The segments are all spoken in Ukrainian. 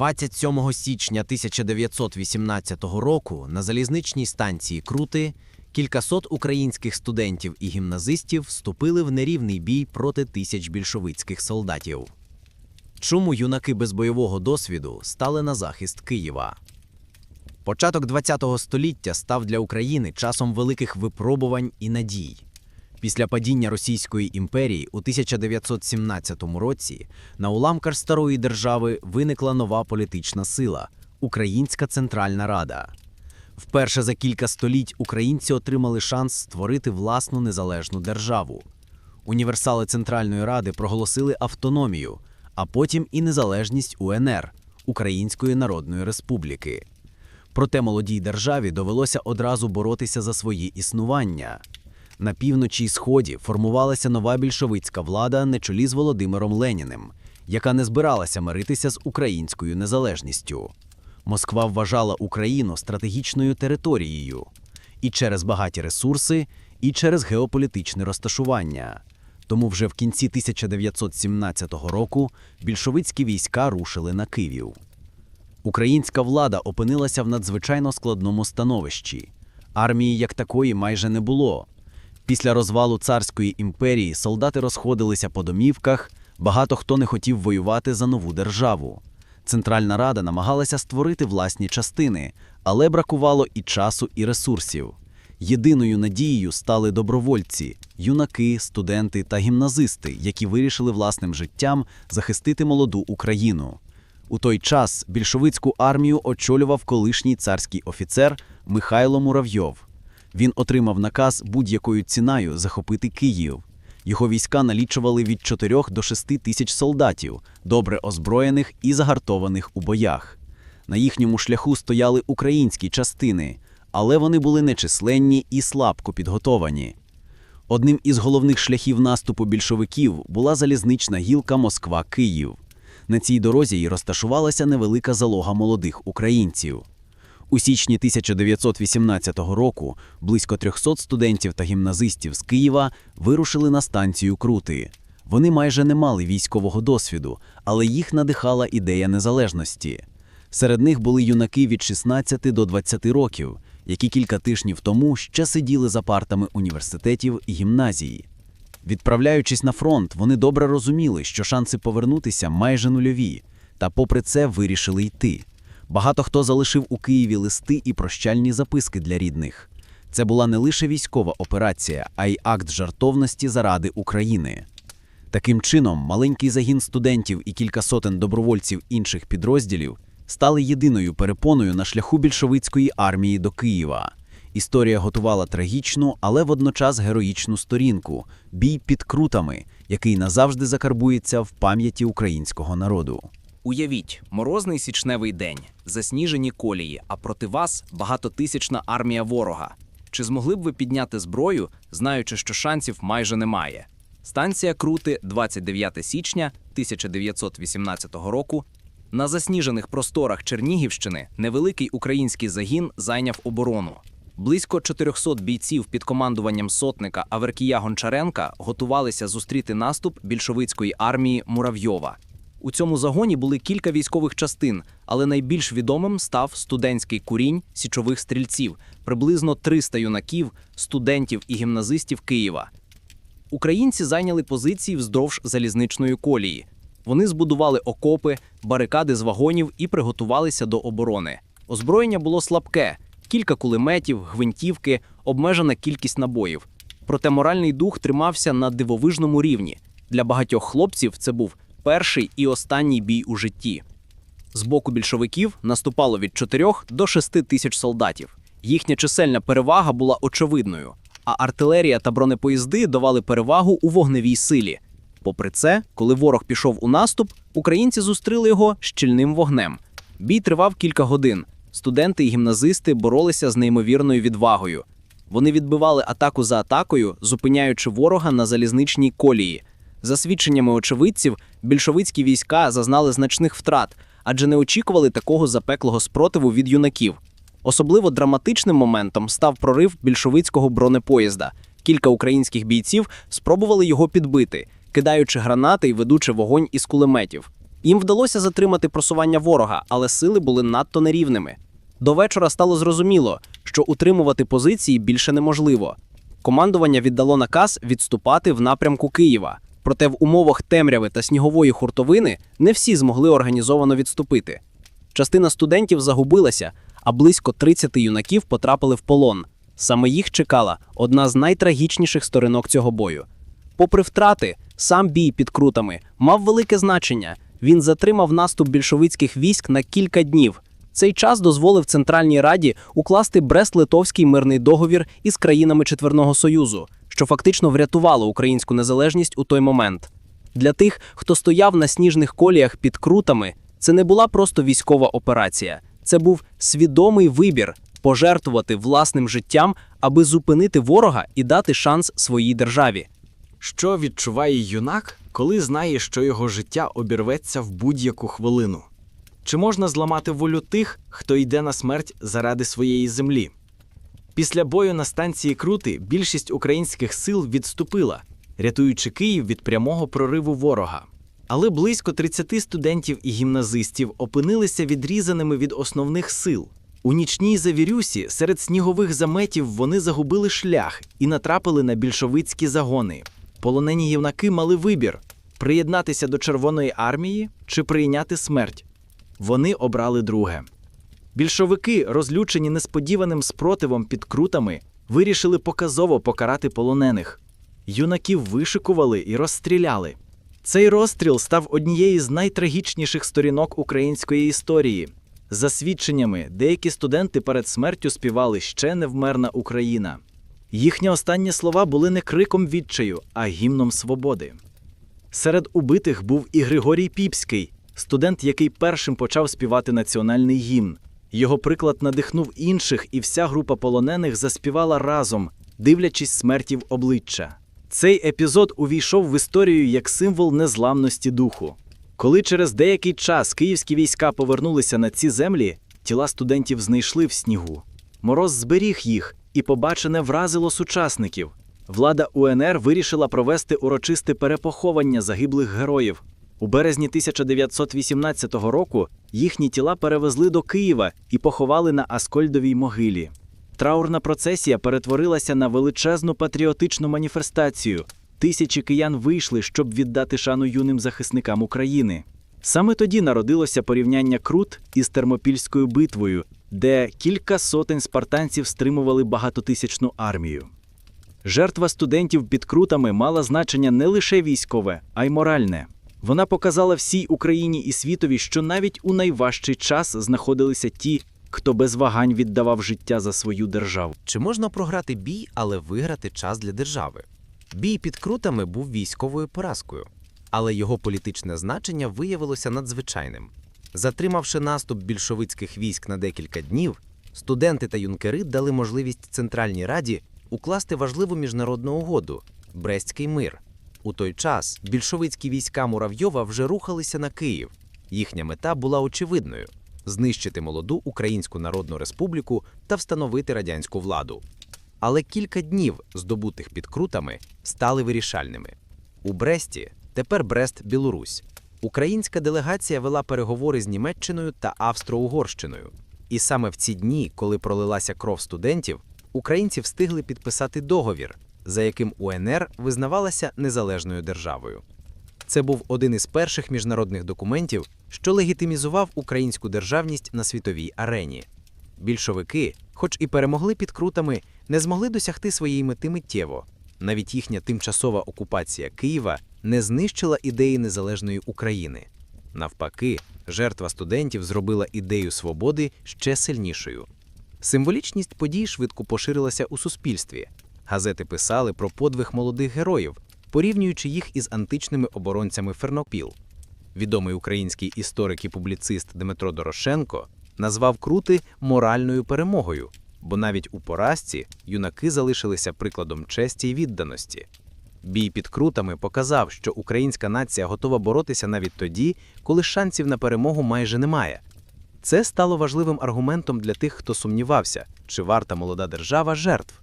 27 січня 1918 року на залізничній станції Крути кількасот українських студентів і гімназистів вступили в нерівний бій проти тисяч більшовицьких солдатів. Чому юнаки без бойового досвіду стали на захист Києва? Початок ХХ століття став для України часом великих випробувань і надій. Після падіння Російської імперії у 1917 році на уламках старої держави виникла нова політична сила Українська Центральна Рада. Вперше за кілька століть українці отримали шанс створити власну незалежну державу. Універсали Центральної Ради проголосили автономію, а потім і незалежність УНР Української Народної Республіки. Проте молодій державі довелося одразу боротися за свої існування. На півночі й сході формувалася нова більшовицька влада на чолі з Володимиром Леніним, яка не збиралася миритися з українською незалежністю. Москва вважала Україну стратегічною територією і через багаті ресурси, і через геополітичне розташування. Тому вже в кінці 1917 року більшовицькі війська рушили на Київ. Українська влада опинилася в надзвичайно складному становищі. Армії як такої майже не було. Після розвалу царської імперії солдати розходилися по домівках, багато хто не хотів воювати за нову державу. Центральна Рада намагалася створити власні частини, але бракувало і часу, і ресурсів. Єдиною надією стали добровольці, юнаки, студенти та гімназисти, які вирішили власним життям захистити молоду Україну. У той час більшовицьку армію очолював колишній царський офіцер Михайло Муравйов. Він отримав наказ будь-якою ціною захопити Київ. Його війська налічували від 4 до 6 тисяч солдатів, добре озброєних і загартованих у боях. На їхньому шляху стояли українські частини, але вони були нечисленні і слабко підготовані. Одним із головних шляхів наступу більшовиків була залізнична гілка Москва-Київ. На цій дорозі й розташувалася невелика залога молодих українців. У січні 1918 року близько 300 студентів та гімназистів з Києва вирушили на станцію Крути. Вони майже не мали військового досвіду, але їх надихала ідея незалежності. Серед них були юнаки від 16 до 20 років, які кілька тижнів тому ще сиділи за партами університетів і гімназії. Відправляючись на фронт, вони добре розуміли, що шанси повернутися майже нульові, та попри це вирішили йти. Багато хто залишив у Києві листи і прощальні записки для рідних. Це була не лише військова операція, а й акт жартовності заради України. Таким чином, маленький загін студентів і кілька сотень добровольців інших підрозділів стали єдиною перепоною на шляху більшовицької армії до Києва. Історія готувала трагічну, але водночас героїчну сторінку бій під крутами, який назавжди закарбується в пам'яті українського народу. Уявіть, морозний січневий день, засніжені колії, а проти вас багатотисячна армія ворога. Чи змогли б ви підняти зброю, знаючи, що шансів майже немає? Станція Крути, 29 січня 1918 року. На засніжених просторах Чернігівщини невеликий український загін зайняв оборону. Близько 400 бійців під командуванням сотника Аверкія Гончаренка готувалися зустріти наступ більшовицької армії Муравйова. У цьому загоні були кілька військових частин, але найбільш відомим став студентський курінь січових стрільців, приблизно 300 юнаків, студентів і гімназистів Києва. Українці зайняли позиції вздовж залізничної колії. Вони збудували окопи, барикади з вагонів і приготувалися до оборони. Озброєння було слабке: кілька кулеметів, гвинтівки, обмежена кількість набоїв. Проте моральний дух тримався на дивовижному рівні. Для багатьох хлопців це був перший і останній бій у житті. З боку більшовиків наступало від 4 до 6 тисяч солдатів. Їхня чисельна перевага була очевидною, а артилерія та бронепоїзди давали перевагу у вогневій силі. Попри це, коли ворог пішов у наступ, українці зустріли його щільним вогнем. Бій тривав кілька годин. Студенти і гімназисти боролися з неймовірною відвагою. Вони відбивали атаку за атакою, зупиняючи ворога на залізничній колії. За свідченнями очевидців, більшовицькі війська зазнали значних втрат, адже не очікували такого запеклого спротиву від юнаків. Особливо драматичним моментом став прорив більшовицького бронепоїзда. Кілька українських бійців спробували його підбити, кидаючи гранати і ведучи вогонь із кулеметів. Їм вдалося затримати просування ворога, але сили були надто нерівними. До вечора стало зрозуміло, що утримувати позиції більше неможливо. Командування віддало наказ відступати в напрямку Києва. Проте в умовах темряви та снігової хуртовини не всі змогли організовано відступити. Частина студентів загубилася, а близько 30 юнаків потрапили в полон. Саме їх чекала одна з найтрагічніших сторінок цього бою. Попри втрати, сам бій під крутами мав велике значення. Він затримав наступ більшовицьких військ на кілька днів. Цей час дозволив Центральній Раді укласти Брест-Литовський мирний договір із країнами Четверного Союзу, що фактично врятувало українську незалежність у той момент. Для тих, хто стояв на сніжних коліях під крутами, це не була просто військова операція, це був свідомий вибір пожертвувати власним життям, аби зупинити ворога і дати шанс своїй державі. Що відчуває юнак, коли знає, що його життя обірветься в будь-яку хвилину? Чи можна зламати волю тих, хто йде на смерть заради своєї землі? Після бою на станції Крути більшість українських сил відступила, рятуючи Київ від прямого прориву ворога. Але близько 30 студентів і гімназистів опинилися відрізаними від основних сил. У нічній завірюсі серед снігових заметів вони загубили шлях і натрапили на більшовицькі загони. Полонені юнаки мали вибір приєднатися до Червоної армії чи прийняти смерть. Вони обрали друге. Більшовики, розлючені несподіваним спротивом під крутами, вирішили показово покарати полонених. Юнаків вишикували і розстріляли. Цей розстріл став однією з найтрагічніших сторінок української історії. За свідченнями, деякі студенти перед смертю співали ще не вмерна Україна. Їхні останні слова були не криком відчаю, а гімном свободи. Серед убитих був і Григорій Піпський, студент, який першим почав співати національний гімн. Його приклад надихнув інших, і вся група полонених заспівала разом, дивлячись смерті в обличчя. Цей епізод увійшов в історію як символ незламності духу. Коли через деякий час київські війська повернулися на ці землі, тіла студентів знайшли в снігу. Мороз зберіг їх, і побачене вразило сучасників. Влада УНР вирішила провести урочисте перепоховання загиблих героїв. У березні 1918 року їхні тіла перевезли до Києва і поховали на Аскольдовій могилі. Траурна процесія перетворилася на величезну патріотичну маніфестацію. Тисячі киян вийшли, щоб віддати шану юним захисникам України. Саме тоді народилося порівняння Крут із Термопільською битвою, де кілька сотень спартанців стримували багатотисячну армію. Жертва студентів під крутами мала значення не лише військове, а й моральне. Вона показала всій Україні і світові, що навіть у найважчий час знаходилися ті, хто без вагань віддавав життя за свою державу. Чи можна програти бій, але виграти час для держави? Бій під крутами був військовою поразкою, але його політичне значення виявилося надзвичайним. Затримавши наступ більшовицьких військ на декілька днів, студенти та юнкери дали можливість Центральній Раді укласти важливу міжнародну угоду Брестський мир. У той час більшовицькі війська Муравйова вже рухалися на Київ. Їхня мета була очевидною знищити молоду Українську Народну Республіку та встановити радянську владу. Але кілька днів, здобутих під крутами, стали вирішальними. У Бресті, тепер Брест-Білорусь, українська делегація вела переговори з Німеччиною та Австро-Угорщиною. І саме в ці дні, коли пролилася кров студентів, українці встигли підписати договір, за яким УНР визнавалася незалежною державою. Це був один із перших міжнародних документів, що легітимізував українську державність на світовій арені. Більшовики, хоч і перемогли під крутами, не змогли досягти своєї мети миттєво. Навіть їхня тимчасова окупація Києва не знищила ідеї незалежної України. Навпаки, жертва студентів зробила ідею свободи ще сильнішою. Символічність подій швидко поширилася у суспільстві. Газети писали про подвиг молодих героїв, порівнюючи їх із античними оборонцями Фернопіл. Відомий український історик і публіцист Дмитро Дорошенко назвав крути моральною перемогою, бо навіть у поразці юнаки залишилися прикладом честі й відданості. Бій під крутами показав, що українська нація готова боротися навіть тоді, коли шансів на перемогу майже немає. Це стало важливим аргументом для тих, хто сумнівався, чи варта молода держава жертв.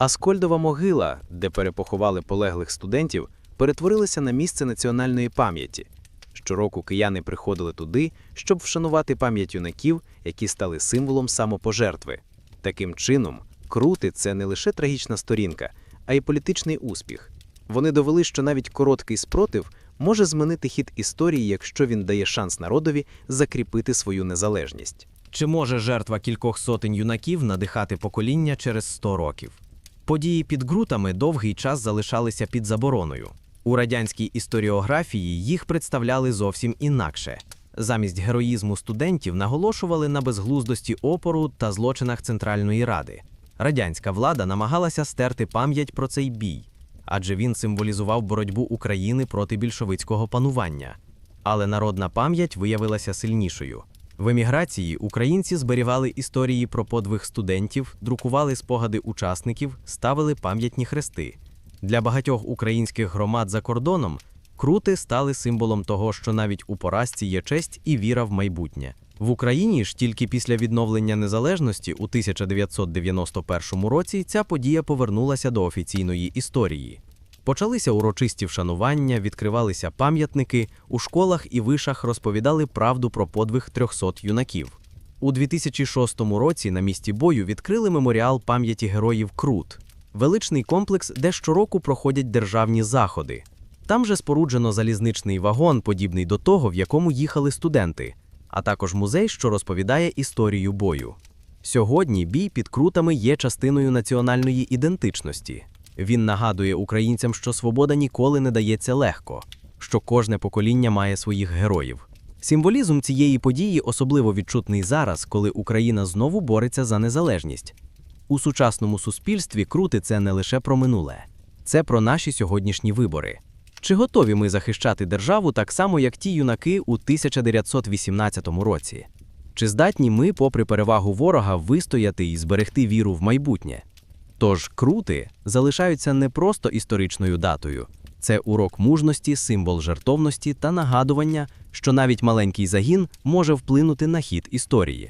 Аскольдова могила, де перепоховали полеглих студентів, перетворилася на місце національної пам'яті. Щороку кияни приходили туди, щоб вшанувати пам'ять юнаків, які стали символом самопожертви. Таким чином, крути це не лише трагічна сторінка, а й політичний успіх. Вони довели, що навіть короткий спротив може змінити хід історії, якщо він дає шанс народові закріпити свою незалежність. Чи може жертва кількох сотень юнаків надихати покоління через 100 років? Події під ґрутами довгий час залишалися під забороною. У радянській історіографії їх представляли зовсім інакше. Замість героїзму студентів наголошували на безглуздості опору та злочинах Центральної Ради. Радянська влада намагалася стерти пам'ять про цей бій, адже він символізував боротьбу України проти більшовицького панування. Але народна пам'ять виявилася сильнішою. В еміграції українці зберігали історії про подвиг студентів, друкували спогади учасників, ставили пам'ятні хрести. Для багатьох українських громад за кордоном крути стали символом того, що навіть у поразці є честь і віра в майбутнє. В Україні ж тільки після відновлення незалежності у 1991 році ця подія повернулася до офіційної історії. Почалися урочисті вшанування, відкривалися пам'ятники, у школах і вишах розповідали правду про подвиг 300 юнаків. У 2006 році на місці бою відкрили меморіал пам'яті героїв Крут, величний комплекс, де щороку проходять державні заходи. Там же споруджено залізничний вагон, подібний до того, в якому їхали студенти, а також музей, що розповідає історію бою. Сьогодні бій під крутами є частиною національної ідентичності. Він нагадує українцям, що свобода ніколи не дається легко, що кожне покоління має своїх героїв. Символізм цієї події особливо відчутний зараз, коли Україна знову бореться за незалежність. У сучасному суспільстві крути це не лише про минуле, це про наші сьогоднішні вибори. Чи готові ми захищати державу так само, як ті юнаки у 1918 році? Чи здатні ми, попри перевагу ворога, вистояти і зберегти віру в майбутнє? Тож крути залишаються не просто історичною датою, це урок мужності, символ жертовності та нагадування, що навіть маленький загін може вплинути на хід історії.